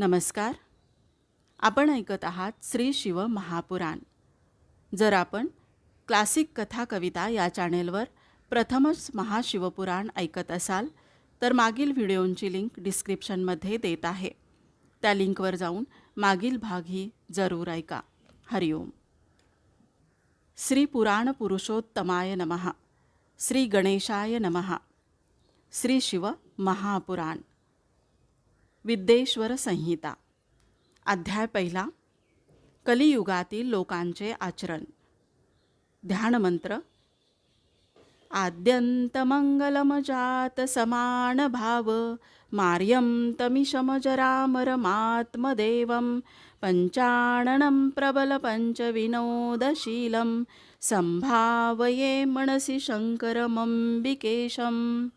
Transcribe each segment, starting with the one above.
नमस्कार. आपण ऐकत आहात श्री शिव महापुराण. जर आपण क्लासिक कथा कविता या चॅनेलवर प्रथमच महाशिवपुराण ऐकत असाल तर मागील व्हिडिओंची लिंक डिस्क्रिप्शनमध्ये देत आहे. त्या लिंकवर जाऊन मागील भागही जरूर ऐका. हरिओम श्री पुराण पुरुषोत्तमाय नमः. श्री गणेशाय नमः. श्री शिव महापुराण. विद्येश्वर संहिता. अध्याय पहिला. कलियुगातील लोकांचे आचरण. ध्यानमंत्र आद्यन्तमङ्गलमजात समान भाव. मार्यं तमिशमजरामरमात्मदेवं पञ्चाणनं प्रबलपञ्चविनोदशीलं संभावये मनसि शङ्करमंबिकेशम्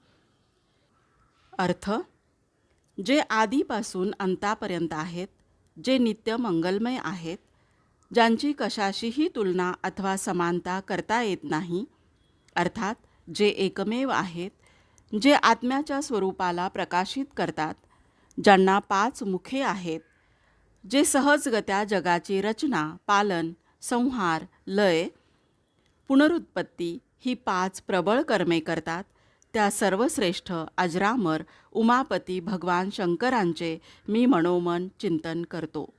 अर्थ. जे आधीपासून अंतापर्यंत आहेत जे नित्य मंगलमय आहेत ज्यांची कशाशीही तुलना अथवा समानता करता येत नाही अर्थात जे एकमेव आहेत जे आत्म्याच्या स्वरूपाला प्रकाशित करतात ज्यांना पाच मुखे आहेत जे सहजगत्या जगाची रचना पालन संहार लय पुनरुत्पत्ती ही पाच प्रबळ कर्मे करतात त्या सर्वश्रेष्ठ अजरामर उमापती भगवान शंकरांचे मी मनोमन चिंतन करतो.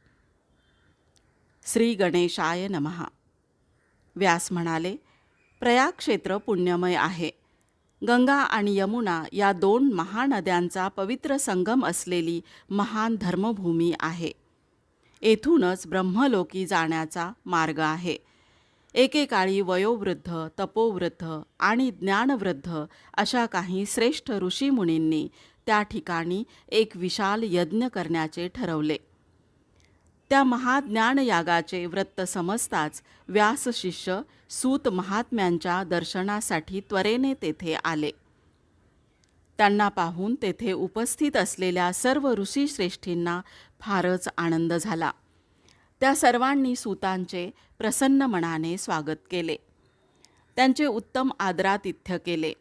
श्री गणेशाय नमहा व्यास म्हणाले प्रयाग क्षेत्र पुण्यमय आहे. गंगा आणि यमुना या दोन महानद्यांचा पवित्र संगम असलेली महान धर्मभूमी आहे. येथूनच ब्रह्मलोकी जाण्याचा मार्ग आहे. एकेकाळी वयोवृद्ध तपोवृद्ध आणि ज्ञानवृद्ध अशा काही श्रेष्ठ ऋषीमुनींनी त्या ठिकाणी एक विशाल यज्ञ करण्याचे ठरवले. त्या महाज्ञानयागाचे वृत्त समजताच व्यासशिष्य सूत महात्म्यांच्या दर्शनासाठी त्वरेने तेथे आले. त्यांना पाहून तेथे उपस्थित असलेल्या सर्व ऋषीश्रेष्ठींना फारच आनंद झाला. त्या सर्वांनी सूतांचे प्रसन्न मनाने स्वागत केले. त्यांचे उत्तम आदरातिथ्य केले.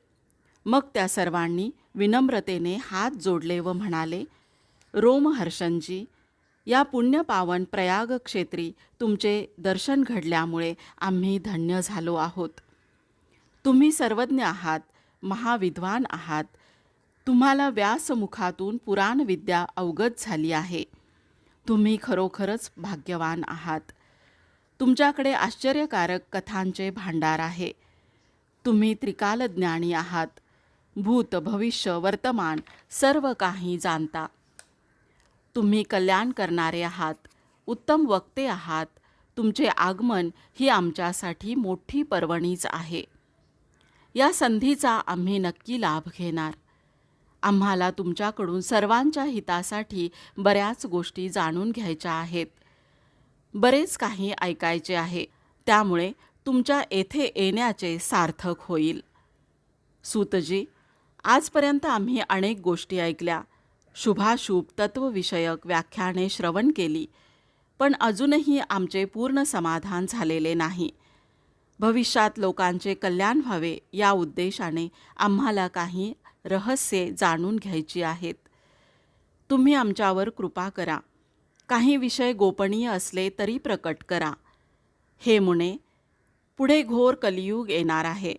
मग त्या सर्वांनी विनम्रतेने हात जोडले व म्हणाले रोमहर्षणजी या पुण्यपावन प्रयाग क्षेत्री तुमचे दर्शन घडल्यामुळे आम्ही धन्य झालो आहोत. तुम्ही सर्वज्ञ आहात महाविद्वान आहात. तुम्हाला व्यासमुखातून पुराणविद्या अवगत झाली आहे. तुम्ही खरोखरच भाग्यवान आहात. तुमच्याकडे आश्चर्यकारक कथांचे भांडार आहे. तुम्ही त्रिकालज्ञानी आहात. भूत भविष्य वर्तमान सर्व काही जाणता. तुम्ही कल्याण करणारे आहात. उत्तम वक्ते आहात. तुमचे आगमन ही आमच्यासाठी मोठी पर्वणीच आहे. या संधीचा आम्ही नक्की लाभ घेणार. आम्हाला तुमच्याकडून सर्वांच्या हितासाठी बऱ्याच गोष्टी जाणून घ्यायच्या आहेत. बरेच काही ऐकायचे आहे. त्यामुळे तुमच्या येथे येण्याचे सार्थक होईल. सूतजी आजपर्यंत आम्ही अनेक गोष्टी ऐकल्या. शुभाशुभ तत्वविषयक व्याख्याने श्रवण केली. पण अजूनही आमचे पूर्ण समाधान झालेले नाही. भविष्यात लोकांचे कल्याण व्हावे या उद्देशाने आम्हाला काही रहस्ये जाणून घ्यायची आहेत. तुम्ही आमच्यावर कृपा करा. काही विषय गोपनीय असले तरी प्रकट करा. हे मुने पुढे घोर कलियुग येणार आहे.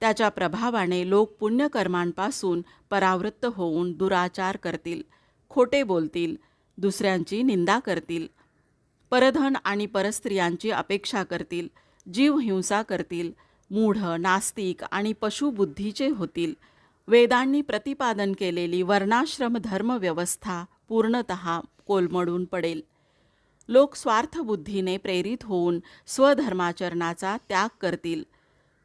त्याच्या प्रभावाने लोक पुण्यकर्मांपासून परावृत्त होऊन दुराचार करतील खोटे बोलतील दुसऱ्यांची निंदा करतील परधन आणि परस्त्रियांची अपेक्षा करतील जीवहिंसा करतील मूढ नास्तिक आणि पशुबुद्धीचे होतील वेदांनी प्रतिपादन केलेली वर्णाश्रम धर्मव्यवस्था पूर्णत कोलमडून पडेल. लोक स्वार्थबुद्धीने प्रेरित होऊन स्वधर्माचरणाचा त्याग करतील.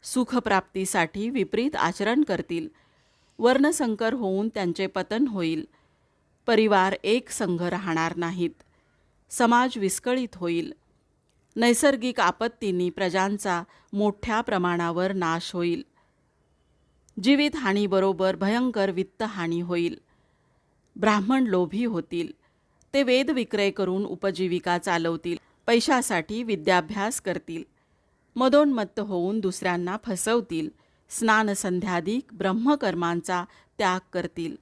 सुखप्राप्तीसाठी विपरीत आचरण करतील. वर्णसंकर होऊन त्यांचे पतन होईल. परिवार एक संघ राहणार नाहीत. समाज विस्कळीत होईल. नैसर्गिक आपत्तींनी प्रजांचा मोठ्या प्रमाणावर नाश होईल. जीवितहानीबरोबर भयंकर वित्तहानी होईल. ब्राह्मण लोभी होतील. ते वेद विक्रय करून उपजीविका चालवतील. पैशासाठी विद्याभ्यास करतील. मदोन्मत्त होऊन दुसऱ्यांना फसवतील. स्नानसंध्यादिक ब्रह्मकर्मांचा त्याग करतील.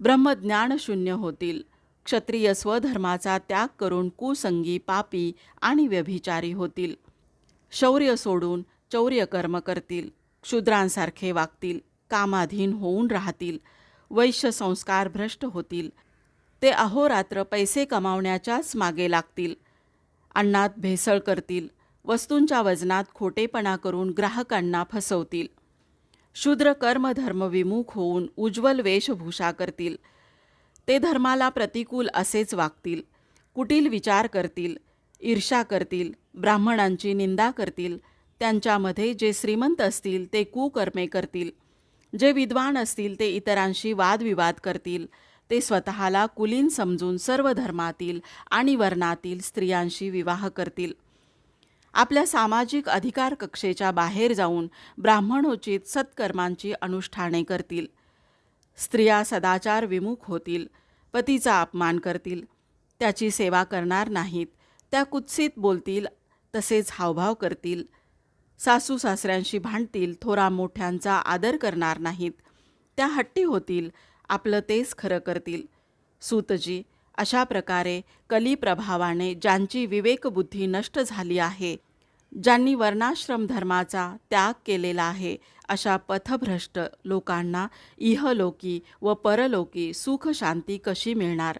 ब्रह्मज्ञानशून्य होतील. क्षत्रिय स्वधर्माचा त्याग करून कुसंगी पापी आणि व्यभिचारी होतील. शौर्य सोडून चौर्य कर्म करतील. क्षुद्रांसारखे वागतील कामाधीन होऊन राहतील वैश्य संस्कार भ्रष्ट होतील. ते अहोरात्र पैसे कमावण्याच्याच मागे लागतील. अन्नात भेसळ करतील वस्तूंच्या वजनात खोटेपणा करून ग्राहकांना फसवतील. शूद्र कर्मधर्म विमुख होऊन उज्ज्वल वेशभूषा करतील. ते धर्माला प्रतिकूल असेच वागतील कुटील विचार करतील ईर्षा करतील ब्राह्मणांची निंदा करतील त्यांच्यामध्ये जे श्रीमंत असतील ते कुकर्मे करतील. जे विद्वान असतील ते इतरांशी वादविवाद करतील. ते स्वतःला कुलीन समजून सर्व धर्मातील आणि वर्णातील स्त्रियांशी विवाह करतील. आपल्या सामाजिक अधिकार कक्षेच्या बाहेर जाऊन ब्राह्मणोचित सत्कर्मांची अनुष्ठाने करतील. स्त्रिया सदाचार विमुख होतील पतीचा अपमान करतील. त्याची सेवा करणार नाहीत त्या कुत्सित बोलतील तसेच हावभाव करतील. सासू सासऱ्यांशी भांडतील थोरा मोठ्यांचा आदर करणार नाहीत. त्या हट्टी होतील आपलं तेच खरं करतील. सूतजी अशा प्रकारे कलीप्रभावाने ज्यांची विवेकबुद्धी नष्ट झाली आहे ज्यांनी वर्णाश्रम धर्माचा त्याग केलेला आहे अशा पथभ्रष्ट लोकांना इहलोकी व परलोकी सुख शांती कशी मिळणार?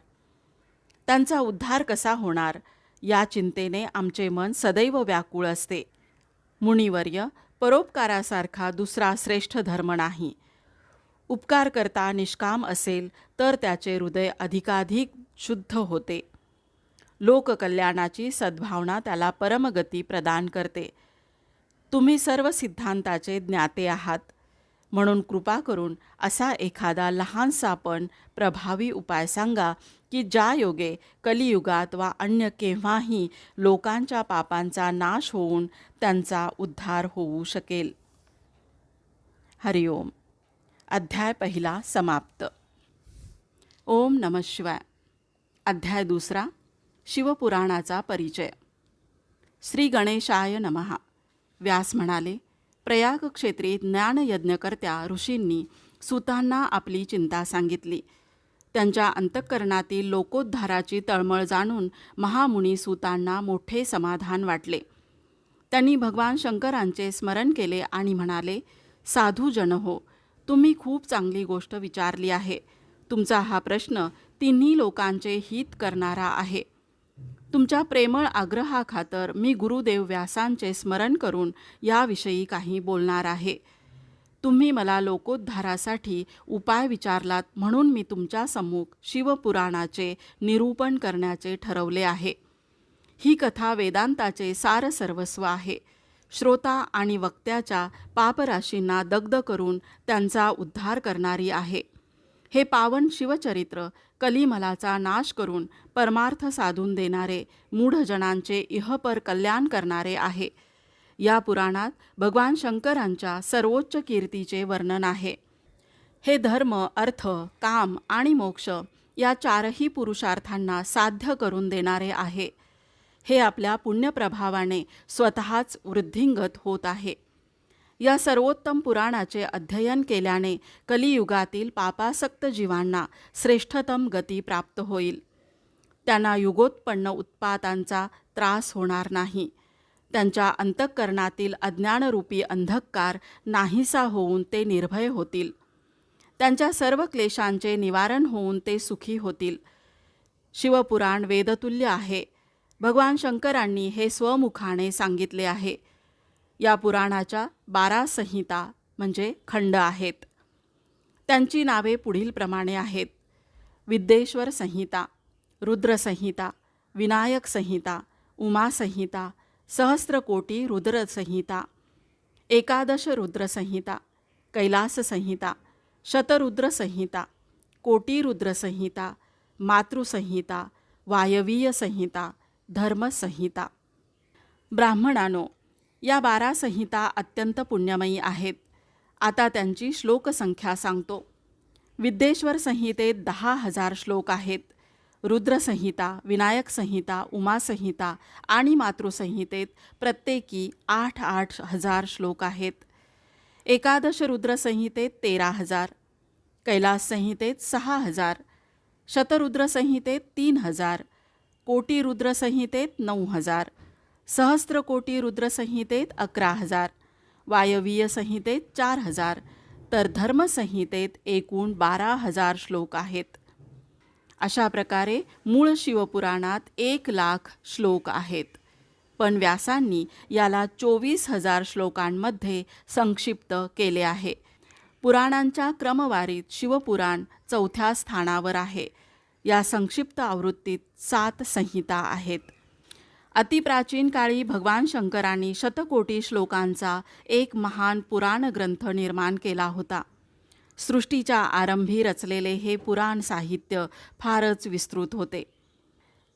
त्यांचा उद्धार कसा होणार? या चिंतेने आमचे मन सदैव व्याकुळ असते. मुनिवर्य परोपकारासारखा दुसरा श्रेष्ठ धर्म नाही. उपकार करता निष्काम असेल तर त्याचे हृदय अधिकाधिक शुद्ध होते. लोककल्याणाची सद्भावना त्याला परमगती प्रदान करते. तुम्ही सर्व सिद्धांताचे ज्ञाते आहात. म्हणून कृपा करून असा एखादा लहानसा पण प्रभावी उपाय सांगा की ज्या योगे कलियुगात वा अन्य केव्हाही लोकांच्या पापांचा नाश होऊन त्यांचा उद्धार होऊ शकेल. हरिओम अध्याय पहिला समाप्त. ओम नम शिवाय. अध्याय दुसरा शिवपुराणाचा परिचय. श्री गणेशाय नमहा व्यास म्हणाले प्रयाग क्षेत्री ज्ञानयज्ञकर्त्या ऋषींनी सुतांना आपली चिंता सांगितली. त्यांच्या अंतःकरणातील लोकोद्धाराची तळमळ जाणून महामुनी सुतांना मोठे समाधान वाटले. त्यांनी भगवान शंकरांचे स्मरण केले आणि म्हणाले साधू जन हो तुम्ही खूप चांगली गोष्ट विचारली आहे. तुमचा हा प्रश्न तिन्ही लोकांचे हित करणारा आहे. तुमच्या प्रेमळ आग्रहाखातर मी गुरुदेव व्यासांचे स्मरण करून याविषयी काही बोलणार आहे. तुम्ही मला लोकोद्धारासाठी उपाय विचारलात म्हणून मी तुमच्या सम्मुख शिवपुराणाचे निरूपण करण्याचे ठरवले आहे. ही कथा वेदांताचे सार सर्वस्व आहे. श्रोता आणि वक्त्याच्या पापराशींना दग्ध करून त्यांचा उद्धार करणारी आहे. हे पावन शिवचरित्र कलिमलाचा नाश करून परमार्थ साधून देणारे मूढजनांचे इहपर कल्याण करणारे आहे. या पुराणात भगवान शंकरांच्या सर्वोच्च कीर्तीचे वर्णन आहे. हे धर्म अर्थ काम आणि मोक्ष या चारही पुरुषार्थांना साध्य करून देणारे आहे. हे आपल्या पुण्यप्रभावाने स्वतःच वृद्धिंगत होत आहे. या सर्वोत्तम पुराणाचे अध्ययन केल्याने कलियुगातील पापासक्त जीवांना श्रेष्ठतम गती प्राप्त होईल. त्यांना युगोत्पन्न उत्पातांचा त्रास होणार नाही. त्यांच्या अंतःकरणातील अज्ञानरूपी अंधकार नाहीसा होऊन ते निर्भय होतील. त्यांच्या सर्व क्लेशांचे निवारण होऊन ते सुखी होतील. शिवपुराण वेदतुल्य आहे. भगवान शंकरांनी हे स्वमुखाने सांगितले आहे. या पुराणाच्या बारा संहिता म्हणजे खंड आहेत. त्यांची नावे पुढीलप्रमाणे आहेत. विद्येश्वर संहिता रुद्रसंहिता विनायक संहिता उमासंहिता सहस्त्रकोटी रुद्रसंहिता एकादश रुद्रसंहिता कैलास संहिता शतरुद्रसंहिता कोटीरुद्रसंहिता मातृसंहिता वायवीय संहिता धर्मसंहिता ब्राह्मणानो या बारा संहिता अत्यंत पुण्यमयी आहेत. आता त्यांची श्लोकसंख्या सांगतो. विद्येश्वर संहितेत दहा हजार श्लोक आहेत. रुद्रसंहिता विनायक संहिता उमासंहिता आणि मातृसंहितेत प्रत्येकी आठ आठ हजार श्लोक आहेत. एकादश रुद्रसंहितेत तेरा हजार कैलास संहितेत सहा हजार शतरुद्रसंहितेत तीन हजार कोटी रुद्रसंहितेत नऊ हजार सहस्त्रकोटी रुद्रसंहितेत अकरा हजार वायवीय संहितेत चार हजार तर धर्मसंहितेत एकूण बारा हजार श्लोक आहेत. अशा प्रकारे मूळ शिवपुराणात एक लाख श्लोक आहेत. पण व्यासांनी याला चोवीस हजार श्लोकांमध्ये संक्षिप्त केले आहे. पुराणांच्या क्रमवारीत शिवपुराण चौथ्या स्थानावर आहे. या संक्षिप्त आवृत्तीत सात संहिता आहेत. अतिप्राचीन काळी भगवान शंकरांनी शतकोटी श्लोकांचा एक महान पुराण ग्रंथ निर्माण केला होता. सृष्टीच्या आरंभी रचलेले हे पुराण साहित्य फारच विस्तृत होते.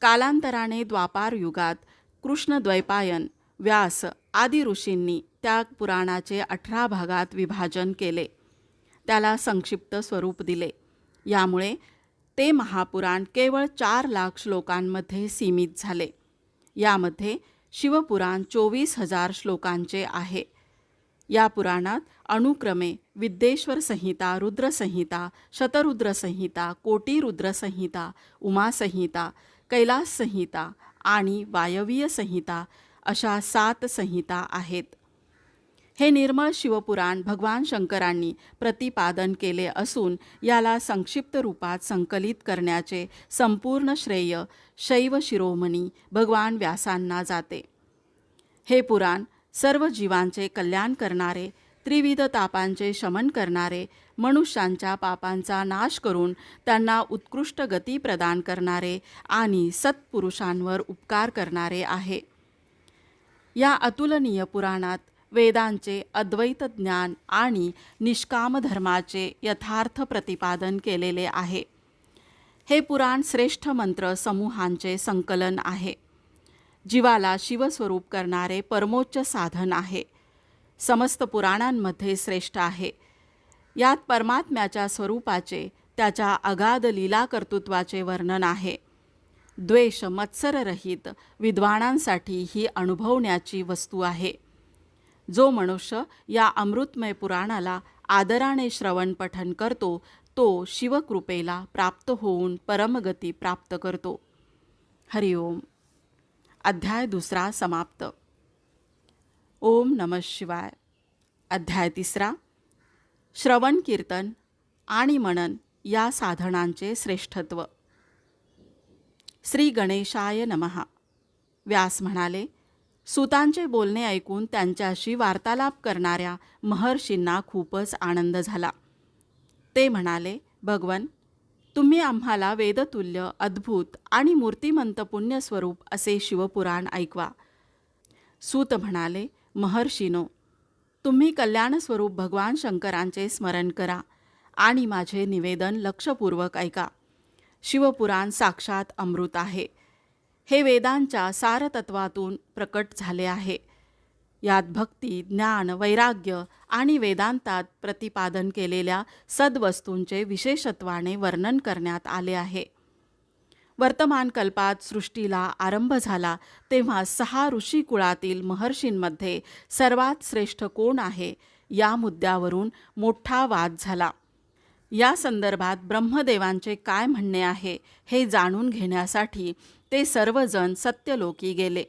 कालांतराने द्वापार युगात कृष्णद्वैपायन व्यास आदी ऋषींनी त्या पुराणाचे अठरा भागात विभाजन केले. त्याला संक्षिप्त स्वरूप दिले. यामुळे ते महापुराण केवळ चार लाख श्लोकांमध्ये सीमित झाले. यामध्ये शिवपुराण चोवीस हजार श्लोकांचे आहे. या पुराणात अनुक्रमे विद्येश्वर संहिता रुद्रसंहिता शतरुद्रसंहिता कोटीरुद्रसंहिता उमासंहिता कैलास संहिता आणि वायवीय संहिता अशा सात संहिता आहेत. हे निर्मळ शिवपुराण भगवान शंकरांनी प्रतिपादन केले असून याला संक्षिप्त रूपात संकलित करण्याचे संपूर्ण श्रेय शैव शिरोमणी भगवान व्यासांना जाते. हे पुराण सर्व जीवांचे कल्याण करणारे त्रिविध तापांचे शमन करणारे मनुष्यांच्या पापांचा नाश करून त्यांना उत्कृष्ट गती प्रदान करणारे आणि सत्पुरुषांवर उपकार करणारे आहे. या अतुलनीय पुराणात वेदांचे अद्वैत ज्ञान आणि निष्काम धर्माचे यथार्थ प्रतिपादन केलेले आहे. हे पुराण श्रेष्ठ मंत्र समूहांचे संकलन आहे. जीवाला शिवस्वरूप करणारे परमोच्च साधन आहे. समस्त पुराणांमध्ये श्रेष्ठ आहे. यात परमात्म्याच्या स्वरूपाचे त्याच्या अगाध लीला कर्तृत्वाचे वर्णन आहे. द्वेष मत्सररहित विद्वानांसाठी ही अनुभवण्याची वस्तू आहे. जो मनुष्य या अमृतमय पुराणाला आदराने श्रवण पठन करतो तो शिवकृपेला प्राप्त होऊन परमगती प्राप्त करतो. हरिओम. अध्याय दुसरा समाप्त. ओम नम शिवाय. अध्याय तिसरा. श्रवण कीर्तन आणि मनन या साधनांचे श्रेष्ठत्व. श्री गणेशाय नमहा व्यास म्हणाले सुतांचे बोलणे ऐकून त्यांच्याशी वार्तालाप करणाऱ्या महर्षींना खूपच आनंद झाला. ते म्हणाले भगवन तुम्ही आम्हाला वेदतुल्य अद्भुत आणि मूर्तिमंत पुण्यस्वरूप असे शिवपुराण ऐकवा. सूत म्हणाले महर्षीनो तुम्ही कल्याणस्वरूप भगवान शंकरांचे स्मरण करा आणि माझे निवेदन लक्षपूर्वक ऐका. शिवपुराण साक्षात अमृत आहे. हे वेदांच्या सारतत्वातून प्रकट झाले आहे. यात भक्ती ज्ञान वैराग्य आणि वेदांतात प्रतिपादन केलेल्या सद्वस्तूंचे विशेषत्वाने वर्णन करण्यात आले आहे. वर्तमान कल्पात सृष्टीला आरंभ झाला तेव्हा सहा ऋषी कुळातील महर्षींमध्ये सर्वात श्रेष्ठ कोण आहे या मुद्द्यावरून मोठा वाद झाला. या संदर्भात ब्रह्मदेवांचे काय म्हणणे आहे हे जाणून घेण्यासाठी ते सर्वजण सत्यलोकी गेले.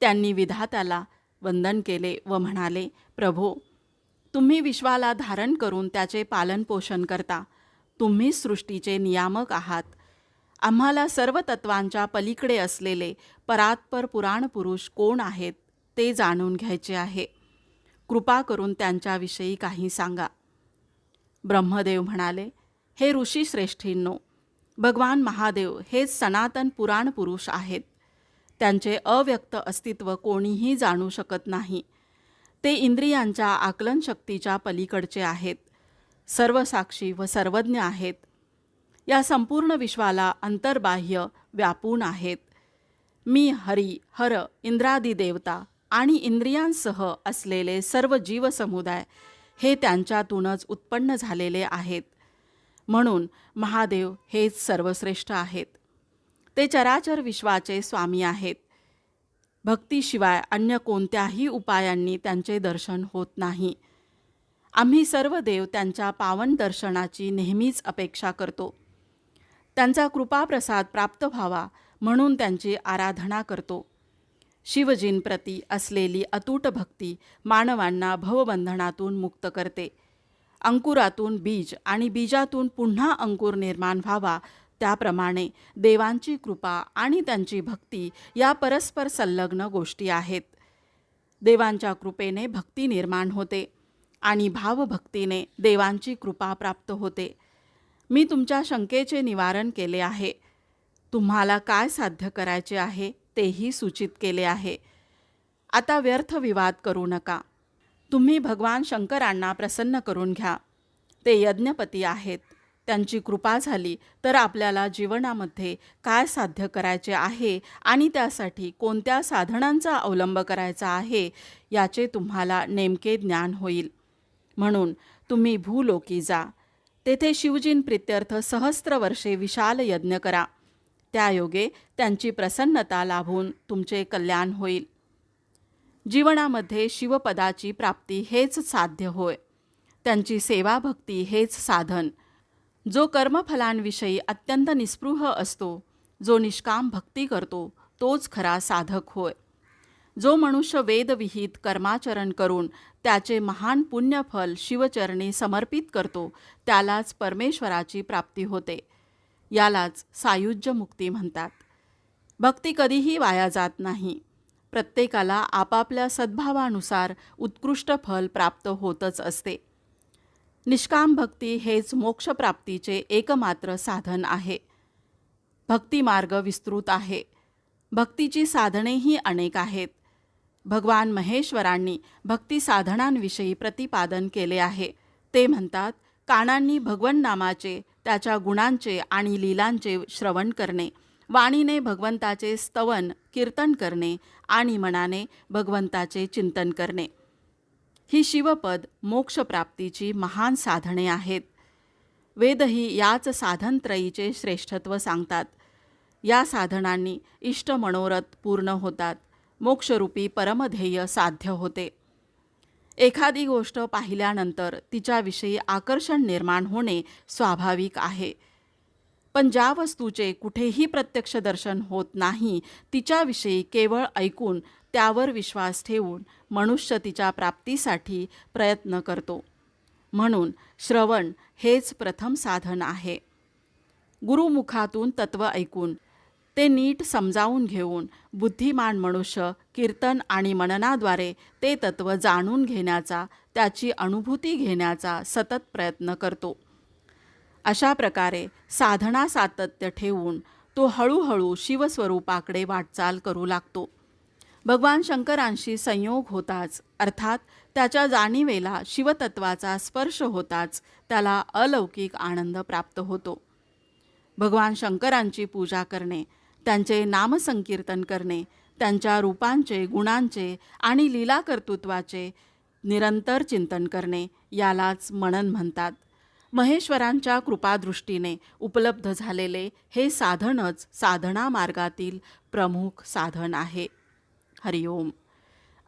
त्यांनी विधात्याला वंदन केले व म्हणाले प्रभो तुम्ही विश्वाला धारण करून त्याचे पालनपोषण करता. तुम्ही सृष्टीचे नियामक आहात. आम्हाला सर्व तत्वांच्या पलीकडे असलेले परात्पर पुराण पुरुष कोण आहेत ते जाणून घ्यायचे आहे. कृपा करून त्यांच्याविषयी काही सांगा. ब्रह्मदेव म्हणाले हे ऋषी श्रेष्ठींनो भगवान महादेव हे सनातन पुराण पुरुष आहेत. त्यांचे अव्यक्त अस्तित्व कोणीही जाणू शकत नाही. ते इंद्रियांच्या आकलनशक्तीच्या पलीकडचे आहेत. सर्वसाक्षी व सर्वज्ञ आहेत. या संपूर्ण विश्वाला अंतर्बाह्य व्यापून आहेत. मी हरी हर इंद्रादी देवता आणि इंद्रियांसह असलेले सर्व जीवसमुदाय हे त्यांच्यातूनच उत्पन्न झालेले आहेत. म्हणून महादेव हेच सर्वश्रेष्ठ आहेत. ते चराचर विश्वाचे स्वामी आहेत. भक्तीशिवाय अन्य कोणत्याही उपायांनी त्यांचे दर्शन होत नाही. आम्ही सर्व देव त्यांच्या पावन दर्शनाची नेहमीच अपेक्षा करतो. त्यांचा कृपाप्रसाद प्राप्त व्हावा म्हणून त्यांची आराधना करतो. शिवजींप्रती असलेली अतूट भक्ती मानवांना भवबंधनातून मुक्त करते. अंकुरातून बीज आणि बीजातून पुन्हा अंकुर निर्माण व्हावा. त्याप्रमाणे देवांची कृपा आणि त्यांची भक्ती या परस्पर संलग्न गोष्टी आहेत. देवांच्या कृपेने भक्ती निर्माण होते आणि भावभक्तीने देवांची कृपा प्राप्त होते. मी तुमच्या शंकेचे निवारण केले आहे. तुम्हाला काय साध्य करायचे आहे तेही सूचित केले आहे. आता व्यर्थ विवाद करू नका. तुम्ही भगवान शंकरांना प्रसन्न करून घ्या. ते यज्ञपती आहेत. त्यांची कृपा झाली तर आपल्याला जीवनामध्ये काय साध्य करायचे आहे आणि त्यासाठी कोणत्या साधनांचा अवलंब करायचा आहे याचे तुम्हाला नेमके ज्ञान होईल. म्हणून तुम्ही भूलोकी जा. तेथे शिवजींप्रित्यर्थ सहस्त्र वर्षे विशाल यज्ञ करा. त्यायोगे त्यांची प्रसन्नता लाभून तुमचे कल्याण होईल. जीवनामध्ये शिवपदाची प्राप्ती हेच साध्य होय. त्यांची सेवाभक्ती हेच साधन. जो कर्मफलांविषयी अत्यंत निस्पृह असतो जो निष्काम भक्ती करतो तोच खरा साधक होय. जो मनुष्य वेदविहित कर्माचरण करून त्याचे महान पुण्यफल शिवचरणी समर्पित करतो त्यालाच परमेश्वराची प्राप्ती होते. यालाच सायुज्य मुक्ती म्हणतात. भक्ती कधीही वाया जात नाही. प्रत्येकाला आपापल्या सद्भावानुसार उत्कृष्ट फल प्राप्त होतच असते. निष्काम भक्ती हेच मोक्षप्राप्तीचे एकमात्र साधन आहे. भक्तिमार्ग विस्तृत आहे. भक्तीची साधनेही अनेक आहेत. भगवान महेश्वरांनी भक्ती साधनांविषयी प्रतिपादन केले आहे. ते म्हणतात कानांनी भगवन नामाचे त्याच्या गुणांचे आणि लीलांचे श्रवण करणे वाणीने भगवंताचे स्तवन कीर्तन करणे आणि मनाने भगवंताचे चिंतन करणे. ही शिवपद मोक्षप्राप्तीची महान साधने आहेत. वेदही याच साधनत्रयीचे श्रेष्ठत्व सांगतात. या साधनांनी इष्ट मनोरथ पूर्ण होतात. मोक्षरूपी परमध्येय साध्य होते. एखादी गोष्ट पाहिल्यानंतर तिच्याविषयी आकर्षण निर्माण होणे स्वाभाविक आहे. पण ज्या वस्तूचे कुठेही प्रत्यक्ष दर्शन होत नाही तिच्याविषयी केवळ ऐकून त्यावर विश्वास ठेवून मनुष्य तिच्या प्राप्तीसाठी प्रयत्न करतो. म्हणून श्रवण हेच प्रथम साधन आहे. गुरुमुखातून तत्व ऐकून ते नीट समजावून घेऊन बुद्धिमान मनुष्य कीर्तन आणि मननाद्वारे ते तत्व जाणून घेण्याचा त्याची अनुभूती घेण्याचा सतत प्रयत्न करतो. अशा प्रकारे साधना सातत्य ठेवून तो हळूहळू शिवस्वरूपाकडे वाटचाल करू लागतो. भगवान शंकरांशी संयोग होताच अर्थात त्याच्या जाणीवेला शिवतत्वाचा स्पर्श होताच त्याला अलौकिक आनंद प्राप्त होतो. भगवान शंकरांची पूजा करणे त्यांचे नामसंकीर्तन करणे त्यांच्या रूपांचे गुणांचे आणि लीला कर्तृत्वाचे निरंतर चिंतन करणे यालाच मनन म्हणतात. महेश्वरांच्या कृपादृष्टीने उपलब्ध झालेले हे साधनच साधना मार्गातील प्रमुख साधन आहे. हरिओम.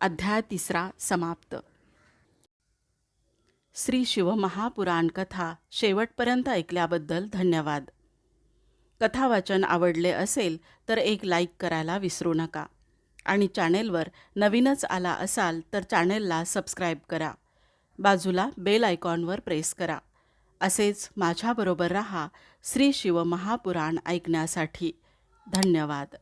अध्याय तिसरा समाप्त. श्री शिवमहापुराण कथा शेवटपर्यंत ऐकल्याबद्दल धन्यवाद. कथावाचन आवडले असेल तर एक लाईक करायला विसरू नका आणि चॅनेलवर नवीनच आला असाल तर चॅनेलला सबस्क्राईब करा. बाजूला बेल आयकॉनवर प्रेस करा. असेच माझ्याबरोबर रहा श्री शिव महापुराण ऐकण्यासाठी. धन्यवाद.